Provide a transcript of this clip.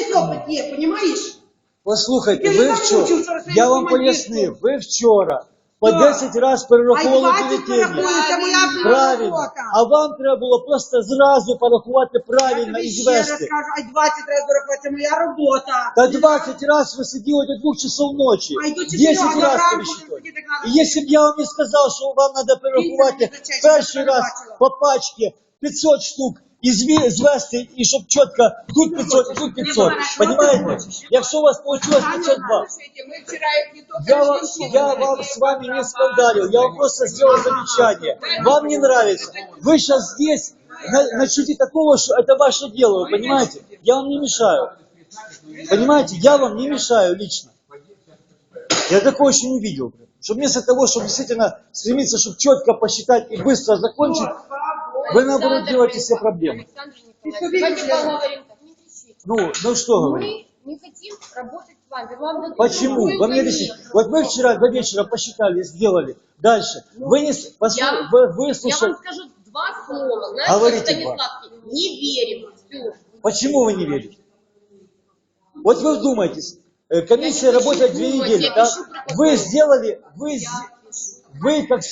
опыт є, понимаешь? Послухайте, Я ви не вчора, замучив вчора своїм я вам командиром. пояснив, ви вчора по Так. 10 разів перераховували А й 20 бюлетені. порахується моя Правильно. робота. А вам треба було просто зразу порахувати Я правильно тобі і ще раз звести. кажу, а й 20 разів порахувати, це моя робота. Та 20 раз вы сидели до двух часов ночи. А й до 10 чотирьох раз ранку пересчитали. тоді так надо. И если бы я вам не сказал, что вам надо перерахувати Інтернет зачем? перший Я не раз бачила. по пачке 500 штук і зві- звести, і щоб чітко тут 500, і тут 500. Понимаете? Якщо у вас получилось 502. Мы вчера их не только Я, вам, я вам с вами не скандалил, я вам просто сделал замечание. Вам не нравится. Вы сейчас здесь на- начнете такого, что это ваше дело, вы понимаете? Я вам не мешаю. Понимаете, я вам не мешаю лично. Я такого еще не видел. Что вместо того, чтобы действительно стремиться, чтобы четко посчитать и быстро закончить, вы наоборот делаете себе проблемы. Александр Николаевич, давайте поговорим так, не кричите. Ну, ну что говорить? Мы не хотим работать с вами. Вам Почему? мне комиссию. объясните. Вот мы вчера до вечера посчитали, сделали. Дальше. Вы не послу- Я- вы, Я выслушали. вам скажу два слова. Знаете, Говорите Станиславский, не верим. Все. Почему вы не верите? Вот вы вдумайтесь. Э, Комиссия Я не работает две недели. я да? Вы сделали, вы, вы как